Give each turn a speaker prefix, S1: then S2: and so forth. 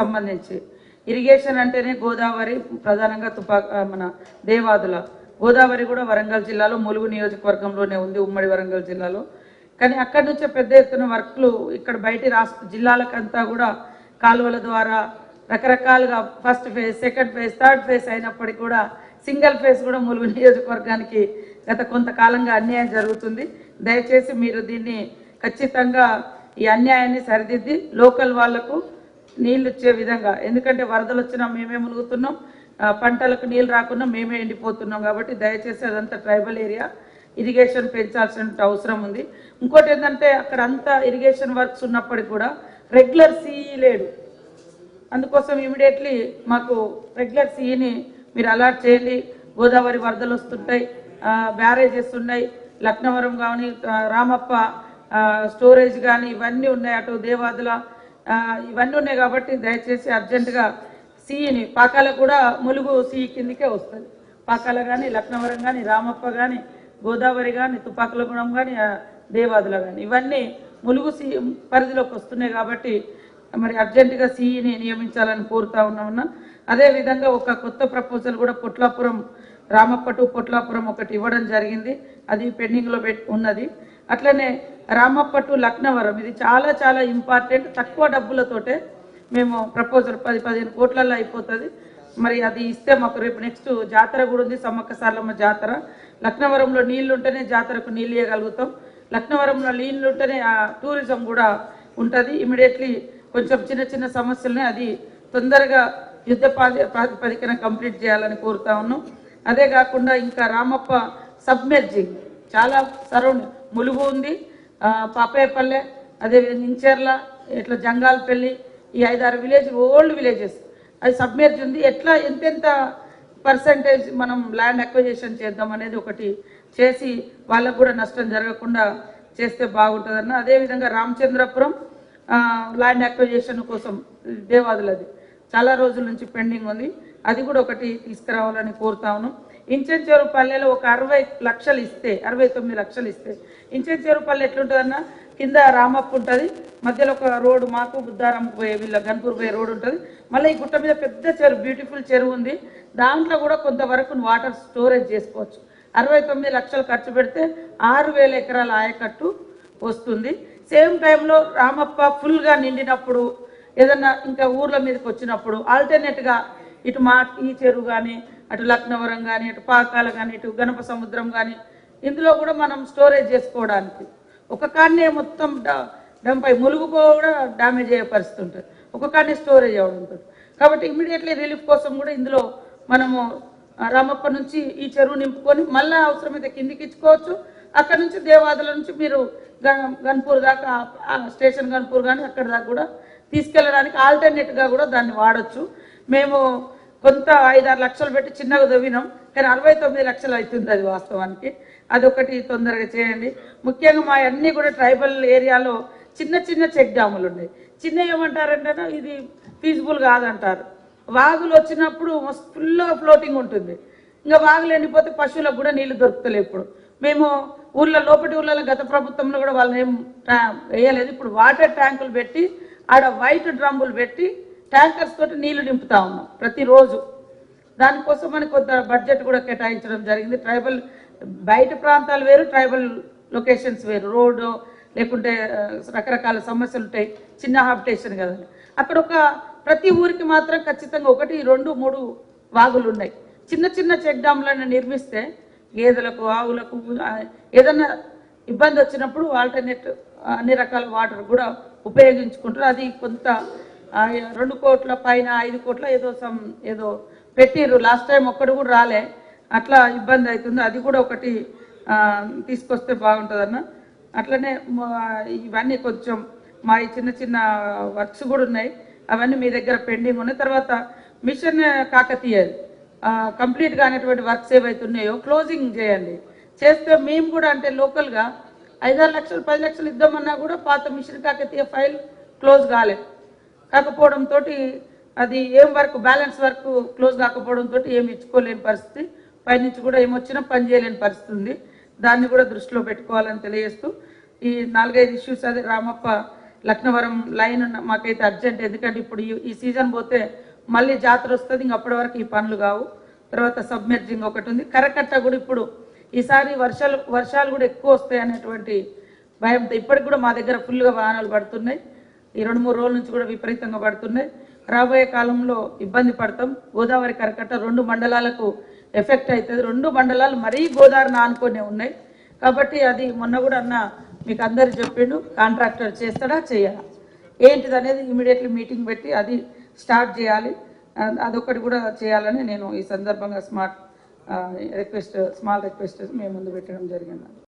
S1: సంబంధించి. ఇరిగేషన్ అంటేనే గోదావరి ప్రధానంగా తుపా మన దేవాదుల. గోదావరి కూడా వరంగల్ జిల్లాలో ములుగు నియోజకవర్గంలోనే ఉంది ఉమ్మడి వరంగల్ జిల్లాలో. కానీ అక్కడి నుంచే పెద్ద ఎత్తున వర్క్లు ఇక్కడ బయటి రాష్ట్ర జిల్లాలకంతా కూడా కాలువల ద్వారా రకరకాలుగా first phase second phase third phase అయినప్పటికీ కూడా సింగిల్ ఫేజ్ కూడా ములుగు నియోజకవర్గానికి గత కొంతకాలంగా అన్యాయం జరుగుతుంది. దయచేసి మీరు దీన్ని ఖచ్చితంగా ఈ అన్యాయాన్ని సరిదిద్ది లోకల్ వాళ్ళకు నీళ్ళు ఇచ్చే విధంగా. ఎందుకంటే వరదలు వచ్చినా మేమే మునుగుతున్నాం పంటలకు నీళ్ళు రాకుండా మేమే ఎండిపోతున్నాం కాబట్టి దయచేసి అదంతా ట్రైబల్ ఏరియా ఇరిగేషన్ పెంచాల్సిన అవసరం ఉంది. ఇంకోటి ఏంటంటే అక్కడ అంతా ఇరిగేషన్ వర్క్స్ ఉన్నప్పటికీ కూడా రెగ్యులర్ సీఈ లేడు. అందుకోసం ఇమీడియట్లీ మాకు రెగ్యులర్ సిఈని మీరు అలాట్ చేయండి. గోదావరి వరదలు వస్తుంటాయి బ్యారేజెస్ ఉన్నాయి. లక్నవరం కానీ రామప్ప స్టోరేజ్ కానీ ఇవన్నీ ఉన్నాయి. అటు దేవాదుల ఇవన్నీ ఉన్నాయి కాబట్టి దయచేసి అర్జెంటుగా సీని పాకాల కూడా ములుగు సీ కిందికే వస్తుంది. పాకాల కానీ లక్నవరం కానీ రామప్ప కానీ గోదావరి కానీ తుపాకులగూడెం కానీ దేవాదుల కానీ ఇవన్నీ ములుగు సీ పరిధిలోకి వస్తున్నాయి కాబట్టి మరి అర్జెంటుగా సీఈని నియమించాలని కోరుతా ఉన్నామన్నా అదేవిధంగా ఒక కొత్త ప్రపోజల్ కూడా పొట్లాపురం రామప్ప టు పొట్లాపురం ఒకటి ఇవ్వడం జరిగింది. అది పెండింగ్లో పెట్ ఉన్నది. అట్లనే రామప్ప టు లక్నవరం ఇది చాలా చాలా ఇంపార్టెంట్ తక్కువ డబ్బులతోటే మేము ప్రపోజల్ పది పదిహేను కోట్లలో అయిపోతుంది. మరి అది ఇస్తే మాకు రేపు నెక్స్ట్ జాతర కూడా ఉంది సమ్మక్క సార్లమ్మ జాతర. లక్నవరంలో నీళ్ళు ఉంటేనే జాతరకు నీళ్ళు ఇవ్వగలుగుతాం లక్నవరంలో నీళ్ళు ఉంటేనే ఆ టూరిజం కూడా ఉంటుంది. ఇమీడియట్లీ కొంచెం చిన్న చిన్న సమస్యలని అది తొందరగా యుద్ధ ప్రాతిపదికన కంప్లీట్ చేయాలని కోరుతా ఉన్నాం. అదే కాకుండా ఇంకా రామప్ప సబ్మెర్జింగ్ చాలా సరౌండ్ ములుగు ఉంది. పాపేపల్లె పాపయ్యపల్లె అదేవిధంగా ఇంచెర్ల ఇట్లా జంగాలపల్లి ఈ ఐదారు విలేజ్ ఓల్డ్ విలేజెస్. అది సబ్మెర్జ్ ఉంది. ఎట్లా ఎంతెంత పర్సంటేజ్ మనం ల్యాండ్ అక్విజేషన్ చేద్దాం అనేది ఒకటి చేసి వాళ్ళకు కూడా నష్టం జరగకుండా చేస్తే బాగుంటుందన్న. అదేవిధంగా రామచంద్రపురం ల్యాండ్ అక్విజేషన్ కోసం దేవాదులది. చాలా రోజుల నుంచి పెండింగ్ ఉంది. అది కూడా ఒకటి తీసుకురావాలని కోరుతా ఉన్నాం. ఇంచెంచేరు పల్లెలో ఒక అరవై లక్షలు ఇస్తే అరవై తొమ్మిది లక్షలు ఇస్తే ఇంచెంచేరు పల్లె ఎట్లుంటుందన్న? కింద రామప్ప ఉంటుంది మధ్యలో ఒక రోడ్డు మాకు బుద్ధారాంకు పోయే వీళ్ళ గన్పూర్ పోయే రోడ్డు ఉంటుంది. మళ్ళీ ఈ గుట్ట మీద పెద్ద చెరువు బ్యూటిఫుల్ చెరువు ఉంది. దాంట్లో కూడా కొంతవరకు వాటర్ స్టోరేజ్ చేసుకోవచ్చు. అరవై తొమ్మిది లక్షలు ఖర్చు పెడితే ఆరు వేల ఎకరాల ఆయకట్టు వస్తుంది. సేమ్ టైంలో రామప్ప ఫుల్గా నిండినప్పుడు ఏదన్నా ఇంకా ఊర్ల మీదకి వచ్చినప్పుడు ఆల్టర్నేట్గా ఇటు మా ఈ చెరువు కానీ అటు లక్నవరం కానీ ఇటు పాకాల కానీ ఇటు గణప సముద్రం కానీ ఇందులో కూడా మనం స్టోరేజ్ చేసుకోవడానికి. ఒక కాడనే మొత్తం డంప్ అయి ములుగుపో కూడా డ్యామేజ్ అయ్యే పరిస్థితి ఉంటుంది. ఒక కాడనే స్టోరేజ్ అవ్వడం ఉంటుంది. కాబట్టి ఇమీడియట్లీ రిలీఫ్ కోసం కూడా ఇందులో మనము రామప్ప నుంచి ఈ చెరువు నింపుకొని మళ్ళీ అవసరమైతే కిందికి ఇచ్చుకోవచ్చు. అక్కడ నుంచి దేవాదుల నుంచి మీరు గన్- గన్పూర్ దాకా స్టేషన్ గన్పూర్ కానీ అక్కడ దాకా కూడా తీసుకెళ్ళడానికి ఆల్టర్నేట్గా కూడా దాన్ని వాడచ్చు. మేము కొంత ఐదారు లక్షలు పెట్టి చిన్నగా దవ్వినాం కానీ అరవై తొమ్మిది లక్షలు అవుతుంది అది వాస్తవానికి. అదొకటి తొందరగా చేయండి. ముఖ్యంగా మా అన్నీ కూడా ట్రైబల్ ఏరియాలో చిన్న చిన్న చెక్ డ్యాములు ఉన్నాయి. చిన్న ఏమంటారంటే ఇది ఫీజిబుల్ కాదంటారు. వాగులు వచ్చినప్పుడు ఫుల్గా ఫ్లోటింగ్ ఉంటుంది. ఇంకా వాగులు ఎండిపోతే పశువులకు కూడా నీళ్ళు దొరుకుతలే ఇప్పుడు. మేము ఊళ్ళో లోపటి ఊళ్ళలో గత ప్రభుత్వంలో కూడా వాళ్ళని ఏం వేయలేదు. ఇప్పుడు వాటర్ ట్యాంకులు పెట్టి ఆడ వైట్ డ్రమ్ములు పెట్టి ట్యాంకర్స్ తోటి నీళ్ళు నింపుతా ఉన్నాం ప్రతిరోజు. దానికోసం మనకు కొంత బడ్జెట్ కూడా కేటాయించడం జరిగింది. ట్రైబల్ బయట ప్రాంతాలు వేరు ట్రైబల్ లొకేషన్స్ వేరు. రోడ్డు లేకుంటే రకరకాల సమస్యలు ఉంటాయి. చిన్న హాబిటేషన్ కదా. అక్కడ ఒక ప్రతి ఊరికి మాత్రం ఖచ్చితంగా ఒకటి రెండు మూడు వాగులు ఉన్నాయి. చిన్న చిన్న చెక్ డ్యామ్లను నిర్మిస్తే గేదెలకు ఆవులకు ఏదన్నా ఇబ్బంది వచ్చినప్పుడు ఆల్టర్నేట్ అన్ని రకాల వాటర్ కూడా ఉపయోగించుకుంటారు. అది కొంత రెండు కోట్ల పైన ఐదు కోట్ల ఏదో సమ్ ఏదో పెట్టిర్రు. లాస్ట్ టైం ఒక్కడు కూడా రాలే. అట్లా ఇబ్బంది అవుతుంది అది కూడా ఒకటి తీసుకొస్తే బాగుంటుందన్న. అట్లనే మా- ఇవన్నీ కొంచెం మా చిన్న చిన్న వర్క్స్ కూడా ఉన్నాయి. అవన్నీ మీ దగ్గర పెండింగ్ ఉన్నాయి. తర్వాత మిషన్ కాకతీయాలి కంప్లీట్ కానటువంటి వర్క్స్ ఏవైతే ఉన్నాయో క్లోజింగ్ చేయండి. చేస్తే మేము కూడా అంటే లోకల్గా ఐదారు లక్షలు పది లక్షలు ఇద్దామన్నా కూడా పాత మిషన్ కాకతీయ ఫైల్ క్లోజ్ కాలేదు కాకపోవడంతో అది ఏం వర్క్ బ్యాలెన్స్ వర్క్ క్లోజ్ కాకపోవడంతో ఏమి ఇచ్చుకోలేని పరిస్థితి. పైనుంచి కూడా ఏమొచ్చినా పని చేయలేని పరిస్థితి ఉంది దాన్ని కూడా దృష్టిలో పెట్టుకోవాలని తెలియజేస్తూ ఈ నాలుగైదు ఇష్యూస్ అదే రామప్ప లక్నవరం లైన్ ఉన్న- మాకైతే అర్జెంట్ ఎందుకంటే ఇప్పుడు ఈ- ఈ సీజన్ పోతే మళ్ళీ జాతర వస్తుంది ఇంక అప్పటి వరకు ఈ పనులు కావు. తర్వాత సబ్మెర్జింగ్ ఒకటి ఉంది. కరకట్ట కూడా ఇప్పుడు ఈసారి వర్షాలు వర్షాలు కూడా ఎక్కువ వస్తాయి అనేటువంటి భయంతో ఇప్పటికి కూడా మా దగ్గర ఫుల్గా వాహనాలు పడుతున్నాయి. ఈ రెండు మూడు రోజుల నుంచి కూడా విపరీతంగా పడుతున్నాయి. రాబోయే కాలంలో ఇబ్బంది పడతాం. గోదావరి కరకట్ట రెండు మండలాలకు ఎఫెక్ట్ అవుతుంది. రెండు మండలాలు మరీ గోదావరిని ఆనుకునే ఉన్నాయి. కాబట్టి అది మొన్న కూడా అన్న మీకు అందరు చెప్పిండు కాంట్రాక్టర్ చేస్తాడా చేయాలా ఏంటిది అనేది ఇమీడియట్లీ మీటింగ్ పెట్టి అది స్టార్ట్ చేయాలి. అదొకటి కూడా చేయాలని నేను ఈ సందర్భంగా స్మార్ట్ రిక్వెస్ట్ స్మాల్ రిక్వెస్ట్ మేము ముందు పెట్టడం జరిగింది.